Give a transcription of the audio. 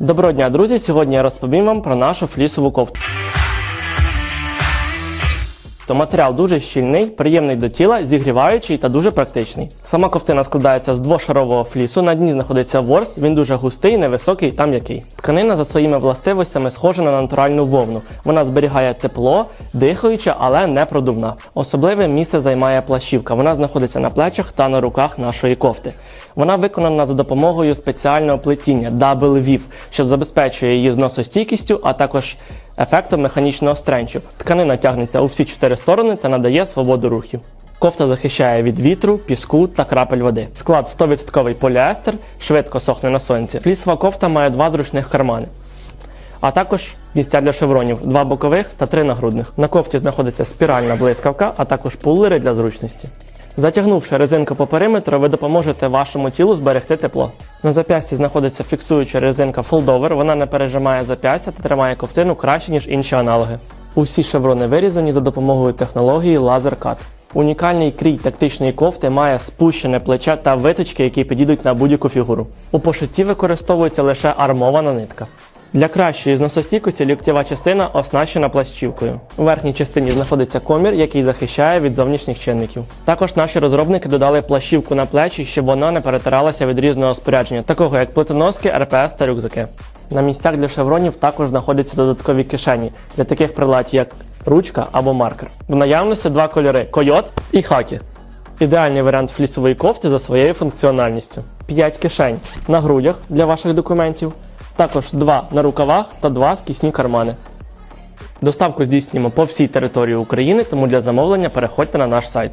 Доброго дня, друзі! Сьогодні я розповім вам про нашу флісову кофту. То матеріал дуже щільний, приємний до тіла, зігріваючий та дуже практичний. Сама ковтина складається з двошарового флісу. На дні знаходиться ворс. Він дуже густий, невисокий та м'який. Тканина за своїми властивостями схожа на натуральну вовну. Вона зберігає тепло, дихаюча, але не продувна. Особливе місце займає плащівка. Вона знаходиться на плечах та на руках нашої кофти. Вона виконана за допомогою спеціального плетіння Double Weave, що забезпечує її зносостійкістю, а також ефектом механічного стренчу. Тканина тягнеться у всі чотири сторони та надає свободу рухів. Кофта захищає від вітру, піску та крапель води. Склад 100% поліестер, швидко сохне на сонці. Флісова кофта має два зручних кармани. А також місця для шевронів, два бокових та три нагрудних. На кофті знаходиться спіральна блискавка, а також пулери для зручності. Затягнувши резинку по периметру, ви допоможете вашому тілу зберегти тепло. На зап'ясті знаходиться фіксуюча резинка Foldover, вона не пережимає зап'ястя та тримає ковтину краще, ніж інші аналоги. Усі шеврони вирізані за допомогою технології Laser Cut. Унікальний крій тактичної кофти має спущене плече та виточки, які підійдуть на будь-яку фігуру. У пошитті використовується лише армована нитка. Для кращої зносостійкості ліктєва частина оснащена плащівкою. У верхній частині знаходиться комір, який захищає від зовнішніх чинників. Також наші розробники додали плащівку на плечі, щоб вона не перетиралася від різного спорядження, такого як плитоноски, РПС та рюкзаки. На місцях для шевронів також знаходяться додаткові кишені для таких прилад, як ручка або маркер. В наявності два кольори койот і хакі. Ідеальний варіант флісової кофти за своєю функціональністю. 5 кишень на грудях для ваших документів, також два на рукавах та два скісні кармани. Доставку здійснюємо по всій території України, тому для замовлення переходьте на наш сайт.